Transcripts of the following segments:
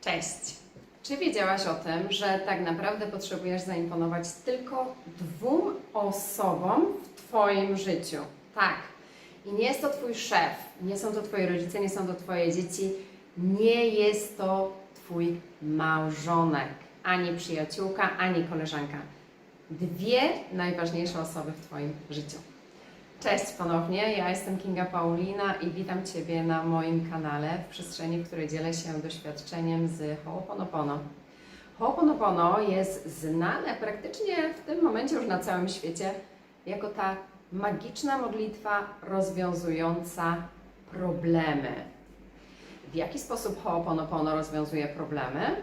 Cześć! Czy wiedziałaś o tym, że tak naprawdę potrzebujesz zaimponować tylko dwóm osobom w Twoim życiu? Tak. I nie jest to Twój szef, nie są to Twoi rodzice, nie są to Twoje dzieci, nie jest to Twój małżonek, ani przyjaciółka, ani koleżanka. Dwie najważniejsze osoby w Twoim życiu. Cześć ponownie, ja jestem Kinga Paulina i witam Ciebie na moim kanale w przestrzeni, w której dzielę się doświadczeniem z Ho'oponopono. Ho'oponopono jest znane praktycznie w tym momencie już na całym świecie jako ta magiczna modlitwa rozwiązująca problemy. W jaki sposób Ho'oponopono rozwiązuje problemy?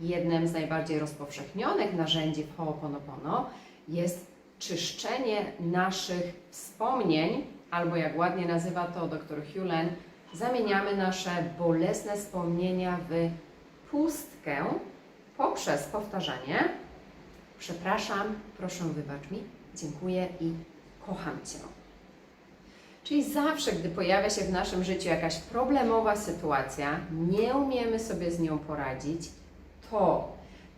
Jednym z najbardziej rozpowszechnionych narzędzi w Ho'oponopono jest czyszczenie naszych wspomnień, albo jak ładnie nazywa to dr Hulen, zamieniamy nasze bolesne wspomnienia w pustkę poprzez powtarzanie. Przepraszam, proszę wybacz mi, dziękuję i kocham Cię. Czyli zawsze, gdy pojawia się w naszym życiu jakaś problemowa sytuacja, nie umiemy sobie z nią poradzić, to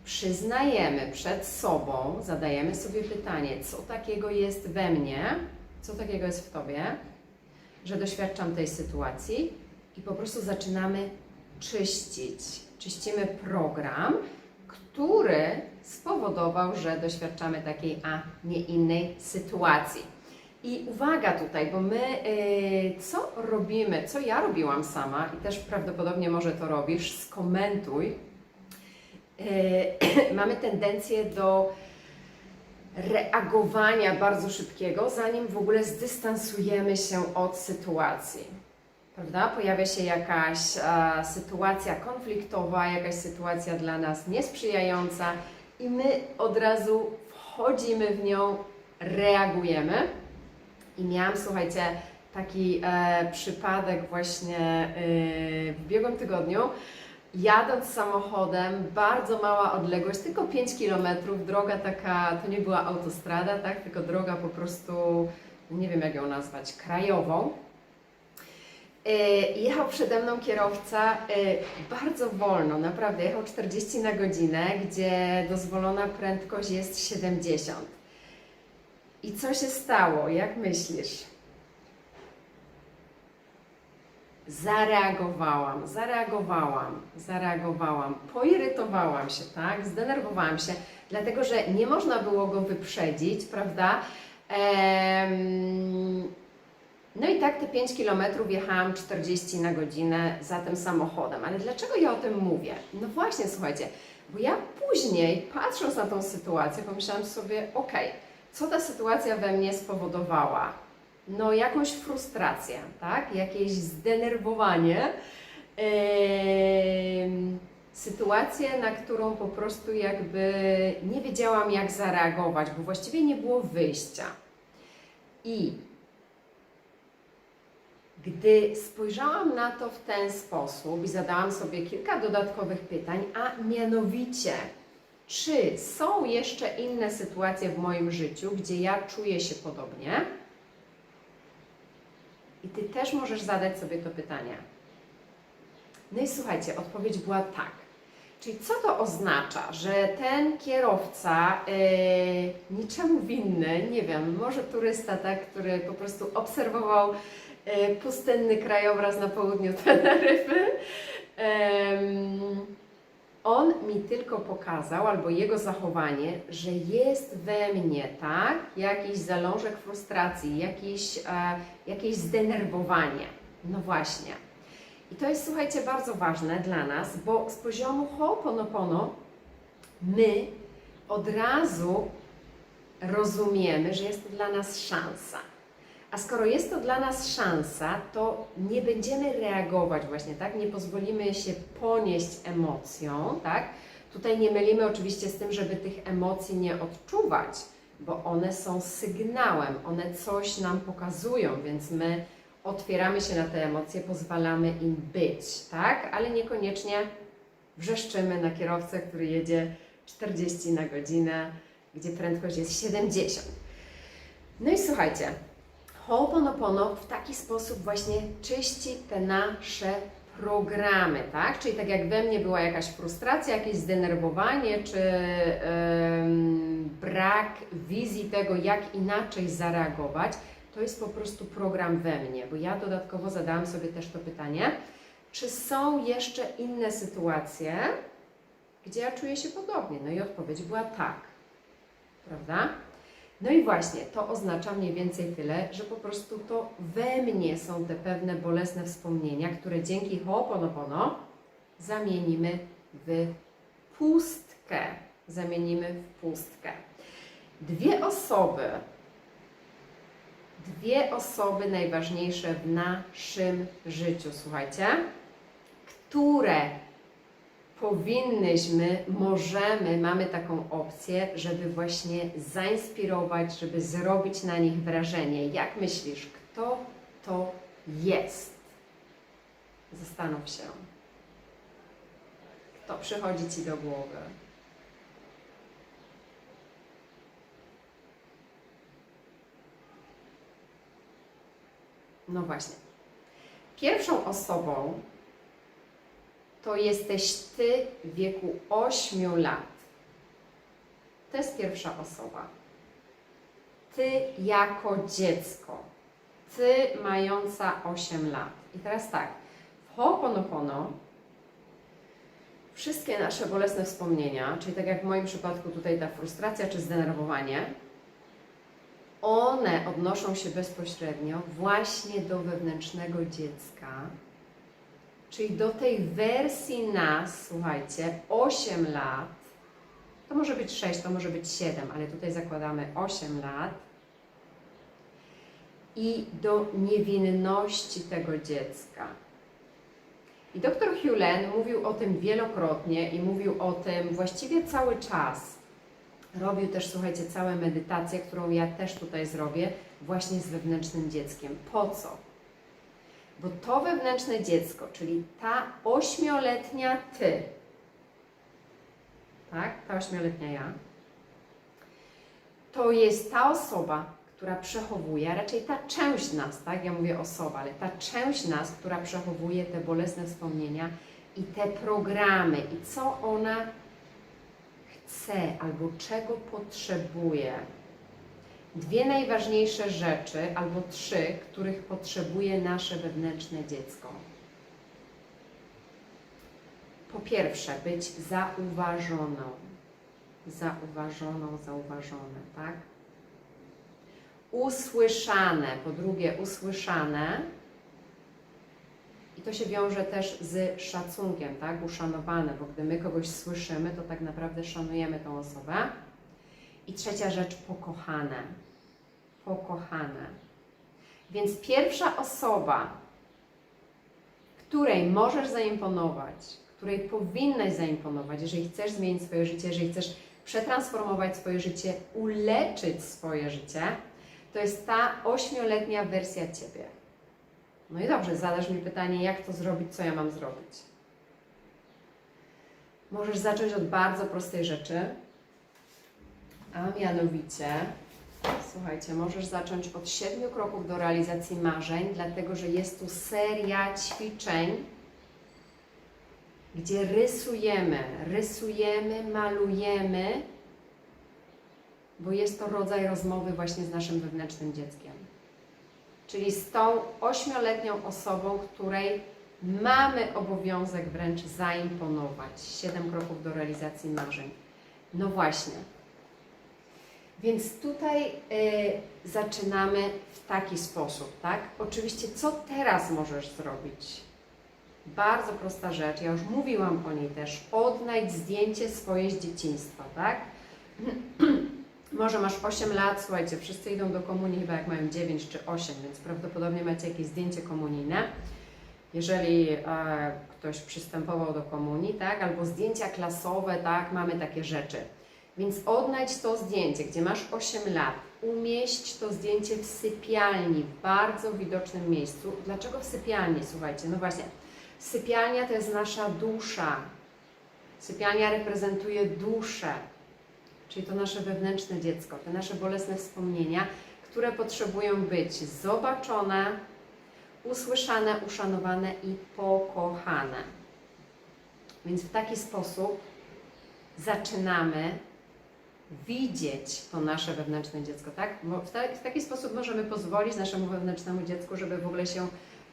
przyznajemy przed sobą, zadajemy sobie pytanie, co takiego jest we mnie, co takiego jest w Tobie, że doświadczam tej sytuacji i po prostu zaczynamy czyścić. Czyścimy program, który spowodował, że doświadczamy takiej, a nie innej sytuacji. I uwaga tutaj, bo my yy, co robimy, co ja robiłam sama i też prawdopodobnie może to robisz, skomentuj. Yy, mamy tendencję do reagowania bardzo szybkiego, zanim w ogóle zdystansujemy się od sytuacji. Prawda? Pojawia się jakaś e, sytuacja konfliktowa, jakaś sytuacja dla nas niesprzyjająca i my od razu wchodzimy w nią, reagujemy. I miałam, słuchajcie, taki e, przypadek właśnie e, w ubiegłym tygodniu. Jadąc samochodem, bardzo mała odległość, tylko 5 km, droga taka, to nie była autostrada, tak, tylko droga po prostu, nie wiem jak ją nazwać, krajową. E, Jechał przede mną kierowca e, bardzo wolno, naprawdę jechał 40 na godzinę, gdzie dozwolona prędkość jest 70. I co się stało? Jak myślisz? Zareagowałam, zareagowałam, zareagowałam, poirytowałam się, tak? Zdenerwowałam się, dlatego że nie można było go wyprzedzić, prawda? Em, no i tak te 5 km jechałam 40 na godzinę za tym samochodem. Ale dlaczego ja o tym mówię? No właśnie, słuchajcie, bo ja później, patrząc na tą sytuację, pomyślałam sobie, okej, co ta sytuacja we mnie spowodowała? No jakąś frustrację, tak? Jakieś zdenerwowanie. Sytuację, na którą po prostu jakby nie wiedziałam jak zareagować, bo właściwie nie było wyjścia. I gdy spojrzałam na to w ten sposób i zadałam sobie kilka dodatkowych pytań, a mianowicie, czy są jeszcze inne sytuacje w moim życiu, gdzie ja czuję się podobnie? I Ty też możesz zadać sobie to pytanie. No i słuchajcie, odpowiedź była tak. Czyli co to oznacza, że ten kierowca yy, niczemu winny, nie wiem, może turysta, tak, który po prostu obserwował yy, pustynny krajobraz na południu Teneryfy, em, on mi tylko pokazał, albo jego zachowanie, że jest we mnie, tak, jakiś zalążek frustracji, jakiś, e, jakieś zdenerwowanie. No właśnie. I to jest, słuchajcie, bardzo ważne dla nas, bo z poziomu Ho'oponopono my od razu rozumiemy, że jest to dla nas szansa. A skoro jest to dla nas szansa, to nie będziemy reagować właśnie, tak? Nie pozwolimy się ponieść emocją, tak? Tutaj nie mylimy oczywiście z tym, żeby tych emocji nie odczuwać, bo one są sygnałem, one coś nam pokazują, więc my otwieramy się na te emocje, pozwalamy im być, tak? Ale niekoniecznie wrzeszczymy na kierowcę, który jedzie 40 na godzinę, gdzie prędkość jest 70. No i słuchajcie, Ho'oponopono w taki sposób właśnie czyści te nasze programy, tak? Czyli tak jak we mnie była jakaś frustracja, jakieś zdenerwowanie, czy brak wizji tego, jak inaczej zareagować, to jest po prostu program we mnie, bo ja dodatkowo zadałam sobie też to pytanie, czy są jeszcze inne sytuacje, gdzie ja czuję się podobnie? No i odpowiedź była tak, prawda? No i właśnie, to oznacza mniej więcej tyle, że po prostu to we mnie są te pewne bolesne wspomnienia, które dzięki Ho'oponopono zamienimy w pustkę. Zamienimy w pustkę. Dwie osoby, dwie osoby najważniejsze w naszym życiu, słuchajcie, które powinnyśmy, możemy, mamy taką opcję, żeby właśnie zainspirować, żeby zrobić na nich wrażenie. Jak myślisz, kto to jest? Zastanów się. Kto przychodzi Ci do głowy? No właśnie. Pierwszą osobą to jesteś Ty w wieku 8 lat. To jest pierwsza osoba. Ty jako dziecko. Ty mająca 8 lat. I teraz tak, w Ho'oponopono wszystkie nasze bolesne wspomnienia, czyli tak jak w moim przypadku tutaj ta frustracja czy zdenerwowanie, one odnoszą się bezpośrednio właśnie do wewnętrznego dziecka, Czyli do tej wersji nas, słuchajcie, 8 lat, to może być 6, to może być 7, ale tutaj zakładamy 8 lat. I do niewinności tego dziecka. I dr Hewlen mówił o tym wielokrotnie i mówił o tym właściwie cały czas. Robił też, słuchajcie, całe medytacje, którą ja też tutaj zrobię, właśnie z wewnętrznym dzieckiem. Po co? Bo to wewnętrzne dziecko, czyli ta ośmioletnia ty, tak, ta ośmioletnia ja, to jest ta osoba, która przechowuje, a raczej ta część nas, tak, ja mówię osoba, ale ta część nas, która przechowuje te bolesne wspomnienia i te programy. I co ona chce albo czego potrzebuje dwie najważniejsze rzeczy, albo trzy, których potrzebuje nasze wewnętrzne dziecko. Po pierwsze, być zauważoną. Zauważoną, zauważone, tak? Usłyszane, po drugie, usłyszane. I to się wiąże też z szacunkiem, tak? Uszanowane, bo gdy my kogoś słyszymy, to tak naprawdę szanujemy tą osobę. I trzecia rzecz, pokochane. Pokochane. Więc pierwsza osoba, której możesz zaimponować, której powinnaś zaimponować, jeżeli chcesz zmienić swoje życie, jeżeli chcesz przetransformować swoje życie, uleczyć swoje życie, to jest ta ośmioletnia wersja Ciebie. No i dobrze, zadasz mi pytanie, jak to zrobić, co ja mam zrobić. Możesz zacząć od bardzo prostej rzeczy, a mianowicie, słuchajcie, możesz zacząć od siedmiu kroków do realizacji marzeń, dlatego że jest tu seria ćwiczeń, gdzie rysujemy, rysujemy, malujemy, bo jest to rodzaj rozmowy właśnie z naszym wewnętrznym dzieckiem. Czyli z tą ośmioletnią osobą, której mamy obowiązek wręcz zaimponować. Siedem kroków do realizacji marzeń. No właśnie. Więc tutaj y, zaczynamy w taki sposób, tak? Oczywiście, co teraz możesz zrobić? Bardzo prosta rzecz, ja już mówiłam o niej też. Odnajdź zdjęcie swoje z dzieciństwa, tak? Może masz 8 lat, słuchajcie, wszyscy idą do komunii chyba jak mają 9 czy 8, więc prawdopodobnie macie jakieś zdjęcie komunijne. Jeżeli e, ktoś przystępował do komunii, tak? Albo zdjęcia klasowe, tak? Mamy takie rzeczy. Więc odnajdź to zdjęcie, gdzie masz 8 lat. Umieść to zdjęcie w sypialni, w bardzo widocznym miejscu. Dlaczego w sypialni? Słuchajcie, no właśnie. Sypialnia to jest nasza dusza. Sypialnia reprezentuje duszę, czyli to nasze wewnętrzne dziecko, te nasze bolesne wspomnienia, które potrzebują być zobaczone, usłyszane, uszanowane i pokochane. Więc w taki sposób zaczynamy widzieć to nasze wewnętrzne dziecko, tak? W, ta, w taki sposób możemy pozwolić naszemu wewnętrznemu dziecku, żeby w ogóle się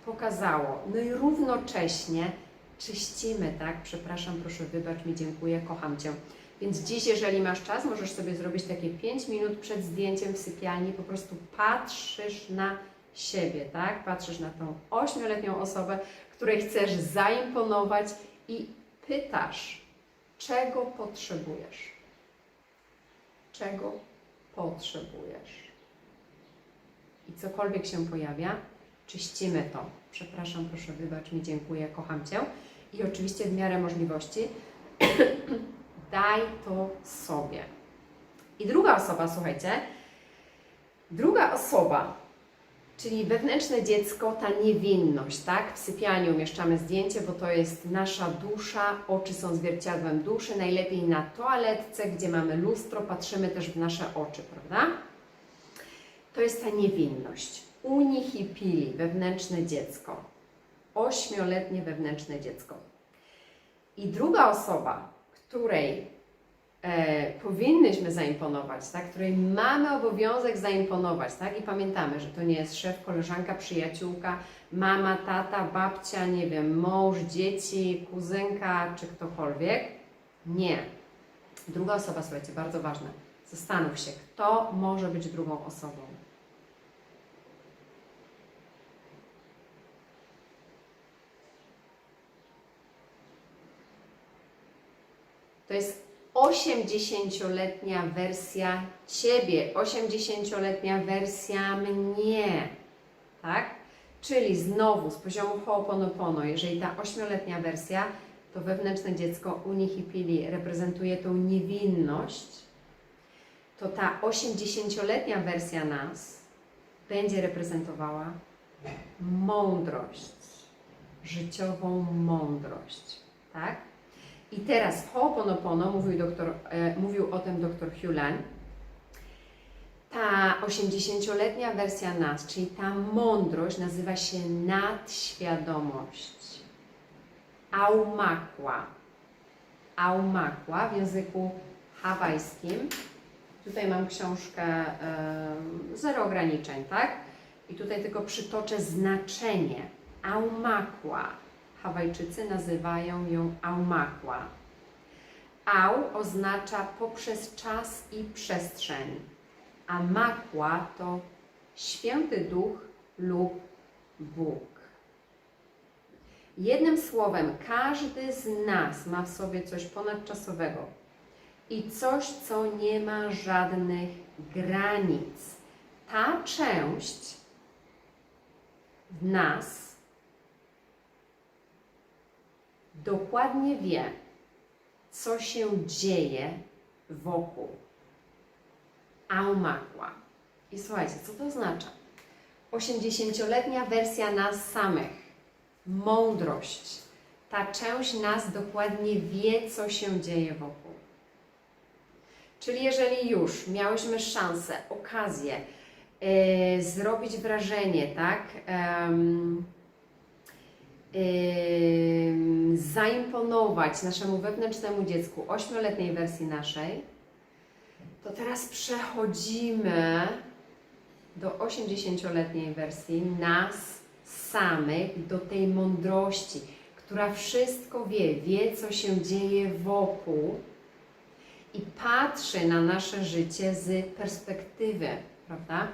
pokazało. No i równocześnie czyścimy, tak? Przepraszam, proszę, wybacz mi, dziękuję, kocham Cię. Więc dziś, jeżeli masz czas, możesz sobie zrobić takie 5 minut przed zdjęciem w sypialni, po prostu patrzysz na siebie, tak? Patrzysz na tą ośmioletnią osobę, której chcesz zaimponować i pytasz, czego potrzebujesz? Czego potrzebujesz? I cokolwiek się pojawia, czyścimy to. Przepraszam, proszę, wybacz mi, dziękuję, kocham Cię. I oczywiście w miarę możliwości daj to sobie. I druga osoba, słuchajcie, druga osoba, czyli wewnętrzne dziecko, ta niewinność, tak? W sypialni umieszczamy zdjęcie, bo to jest nasza dusza, oczy są zwierciadłem duszy, najlepiej na toaletce, gdzie mamy lustro, patrzymy też w nasze oczy, prawda? To jest ta niewinność. Unihipili, wewnętrzne dziecko. Ośmioletnie wewnętrzne dziecko. I druga osoba, której e, powinnyśmy zaimponować, tak? której mamy obowiązek zaimponować, tak? I pamiętamy, że to nie jest szef, koleżanka, przyjaciółka, mama, tata, babcia, nie wiem, mąż, dzieci, kuzynka czy ktokolwiek. Nie. Druga osoba, słuchajcie, bardzo ważne. Zastanów się, kto może być drugą osobą. To jest 80-letnia wersja Ciebie, 80-letnia wersja mnie, tak? Czyli znowu z poziomu Ho'oponopono, jeżeli ta 8-letnia wersja, to wewnętrzne dziecko Unihipili reprezentuje tą niewinność, to ta 80-letnia wersja nas będzie reprezentowała mądrość, życiową mądrość, tak? I teraz w Ho'oponopono mówił, doktor, e, mówił o tym dr Hugh Lang, ta 80-letnia wersja nas, czyli ta mądrość nazywa się nadświadomość. Aumakła. Aumakła w języku hawajskim. Tutaj mam książkę Zero ograniczeń, tak? I tutaj tylko przytoczę znaczenie. Aumakła. Hawajczycy nazywają ją aumakła. Au oznacza poprzez czas i przestrzeń, a makła to święty duch lub Bóg. Jednym słowem, każdy z nas ma w sobie coś ponadczasowego i coś, co nie ma żadnych granic. Ta część w nas dokładnie wie, co się dzieje wokół. Aumakła. I słuchajcie, co to oznacza? 80-letnia wersja nas samych. Mądrość. Ta część nas dokładnie wie, co się dzieje wokół. Czyli jeżeli już miałyśmy szansę, okazję yy, zrobić wrażenie, tak? Ym, zaimponować naszemu wewnętrznemu dziecku, ośmioletniej wersji naszej, to teraz przechodzimy do 80-letniej wersji nas samych, do tej mądrości, która wszystko wie, wie co się dzieje wokół i patrzy na nasze życie z perspektywy, prawda?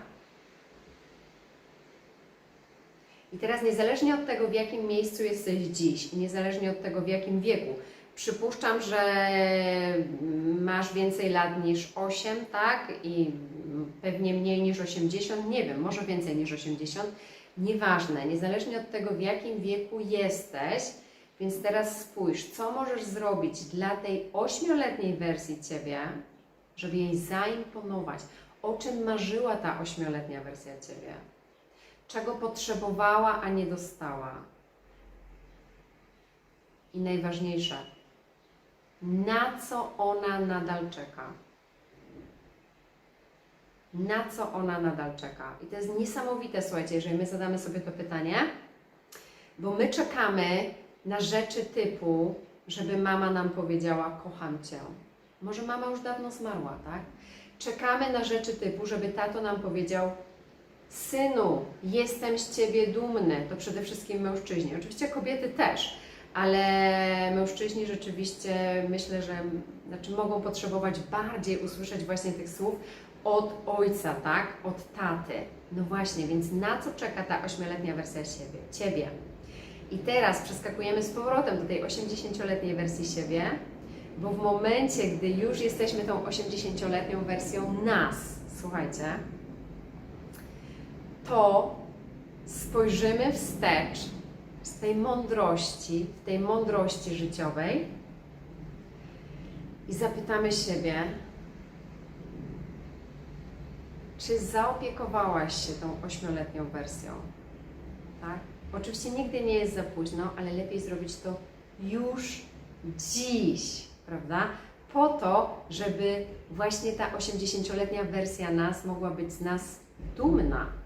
I teraz niezależnie od tego, w jakim miejscu jesteś dziś niezależnie od tego, w jakim wieku, przypuszczam, że masz więcej lat niż 8, tak? I pewnie mniej niż 80, nie wiem, może więcej niż 80, nieważne, niezależnie od tego, w jakim wieku jesteś, więc teraz spójrz, co możesz zrobić dla tej ośmioletniej wersji Ciebie, żeby jej zaimponować. O czym marzyła ta ośmioletnia wersja Ciebie? Czego potrzebowała, a nie dostała? I najważniejsze, na co ona nadal czeka? Na co ona nadal czeka? I to jest niesamowite, słuchajcie, jeżeli my zadamy sobie to pytanie, Bo my czekamy na rzeczy typu, żeby mama nam powiedziała: Kocham cię. Może mama już dawno zmarła, tak? Czekamy na rzeczy typu, żeby tato nam powiedział: Synu, jestem z ciebie dumny. To przede wszystkim mężczyźni. Oczywiście kobiety też, ale mężczyźni rzeczywiście myślę, że znaczy mogą potrzebować bardziej usłyszeć właśnie tych słów od ojca, tak? Od taty. No właśnie, więc na co czeka ta ośmioletnia wersja siebie, ciebie? I teraz przeskakujemy z powrotem do tej 80-letniej wersji siebie, bo w momencie, gdy już jesteśmy tą 80-letnią wersją nas, słuchajcie, to spojrzymy wstecz z tej mądrości, w tej mądrości życiowej i zapytamy siebie, czy zaopiekowałaś się tą ośmioletnią wersją? Tak? Oczywiście nigdy nie jest za późno, ale lepiej zrobić to już dziś, prawda? Po to, żeby właśnie ta 80-letnia wersja nas mogła być z nas dumna,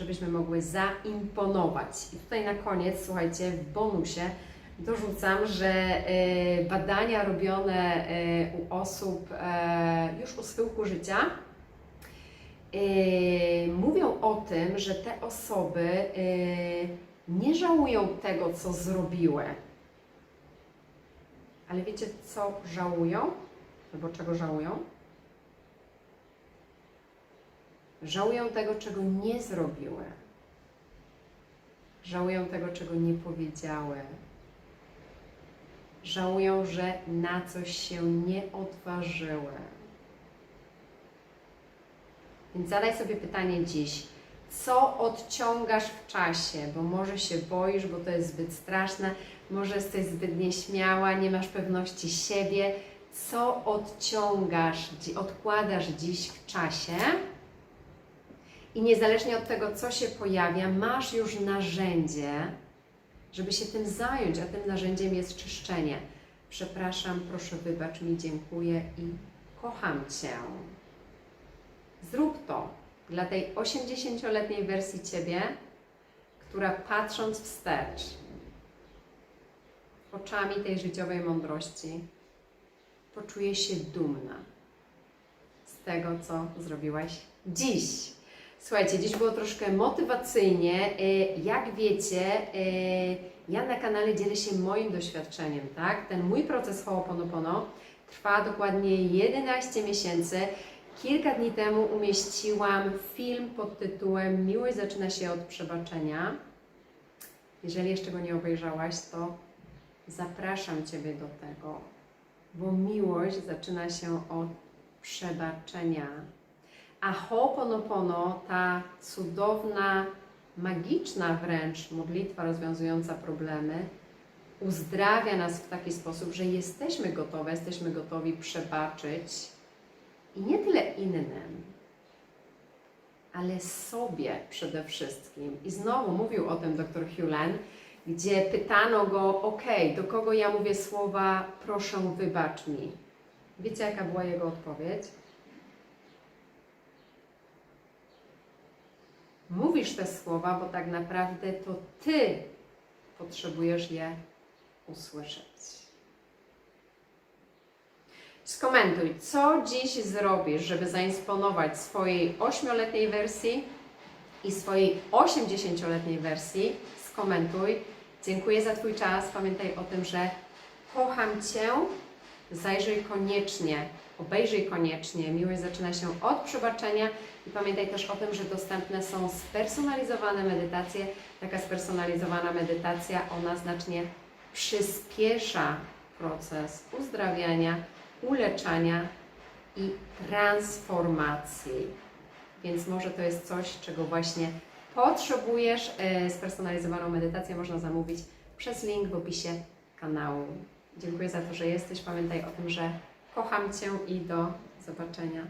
żebyśmy mogły zaimponować. I tutaj na koniec, słuchajcie, w bonusie dorzucam, że e, badania robione e, u osób e, już u schyłku życia mówią o tym, że te osoby nie żałują tego, co zrobiły. Ale wiecie, co żałują? Albo czego żałują? Żałują tego, czego nie zrobiły. Żałują tego, czego nie powiedziały. Żałują, że na coś się nie odważyły. Więc zadaj sobie pytanie dziś, co odciągasz w czasie, bo może się boisz, bo to jest zbyt straszne, może jesteś zbyt nieśmiała, nie masz pewności siebie. Co odciągasz, odkładasz dziś w czasie? I niezależnie od tego, co się pojawia, masz już narzędzie, żeby się tym zająć, a tym narzędziem jest czyszczenie. Przepraszam, proszę wybacz mi, dziękuję i kocham Cię. Zrób to dla tej 80-letniej wersji Ciebie, która patrząc wstecz, oczami tej życiowej mądrości, poczuje się dumna z tego, co zrobiłaś dziś. Słuchajcie, dziś było troszkę motywacyjnie. Y, Jak wiecie, y, ja na kanale dzielę się moim doświadczeniem, tak? Ten mój proces Ho'oponopono trwa dokładnie 11 miesięcy. Kilka dni temu umieściłam film pod tytułem Miłość zaczyna się od przebaczenia. Jeżeli jeszcze go nie obejrzałaś, to zapraszam Ciebie do tego, bo miłość zaczyna się od przebaczenia. A Ho'oponopono, ta cudowna, magiczna wręcz modlitwa rozwiązująca problemy, uzdrawia nas w taki sposób, że jesteśmy gotowe, jesteśmy gotowi przebaczyć i nie tyle innym, ale sobie przede wszystkim. I znowu mówił o tym dr Hewlen, gdzie pytano go, ok, do kogo ja mówię słowa, proszę wybacz mi. Wiecie, jaka była jego odpowiedź? Mówisz te słowa, bo tak naprawdę to ty potrzebujesz je usłyszeć. Skomentuj, co dziś zrobisz, żeby zaimponować swojej 8-letniej wersji i swojej 80-letniej wersji. Skomentuj. Dziękuję za Twój czas. Pamiętaj o tym, że kocham Cię. Zajrzyj koniecznie, obejrzyj koniecznie. Miłość zaczyna się od przebaczenia i pamiętaj też o tym, że dostępne są spersonalizowane medytacje. Taka spersonalizowana medytacja, ona znacznie przyspiesza proces uzdrawiania, uleczania i transformacji. Więc może to jest coś, czego właśnie potrzebujesz. E, Spersonalizowaną medytację można zamówić przez link w opisie kanału. Dziękuję za to, że jesteś. Pamiętaj o tym, że kocham Cię i do zobaczenia